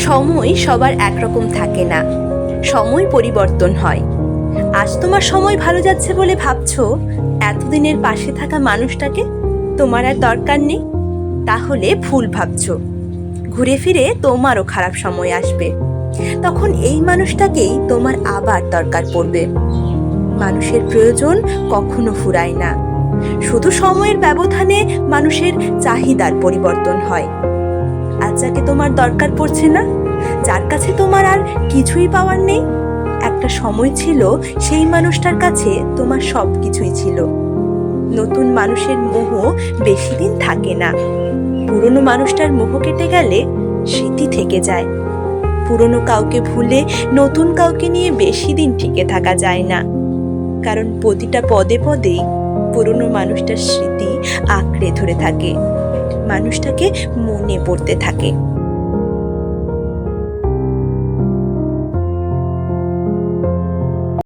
সময় সবার একরকম থাকে না। সময় পরিবর্তন হয়। আজ তোমার সময় ভালো যাচ্ছে বলে ভাবছ? এতদিনের পাশে থাকা মানুষটাকে তোমার আর দরকার নেই? তাহলে ভুল ভাবছ। ঘুরে ফিরে তোমারও খারাপ সময় আসবে। তখন এই মানুষটাকেই তোমার আবার দরকার পড়বে। মানুষের প্রয়োজন কখনো ফুরায় না। শুধু সময়ের ব্যবধানে মানুষের চাহিদার পরিবর্তন হয়। আজ যাকে তোমার দরকার পড়ছে না? যার কাছে তোমার আর কিছুই পাওয়ার নেই? একটা সময় ছিল, সেই মানুষটার কাছে তোমার সব কিছুই ছিল। নতুন মানুষের মোহ বেশি দিন থাকে না। পুরনো মানুষটার মোহ কেটে গেলে স্মৃতি থেকে যায়। পুরনো কাউকে ভুলে নতুন কাউকে নিয়ে বেশি দিন টিকে থাকা যায় না। কারণ প্রতিটা পদে পদেই পুরনো মানুষটার স্মৃতি আঁকড়ে ধরে থাকে। মানুষটাকে মনে পড়তে থাকে।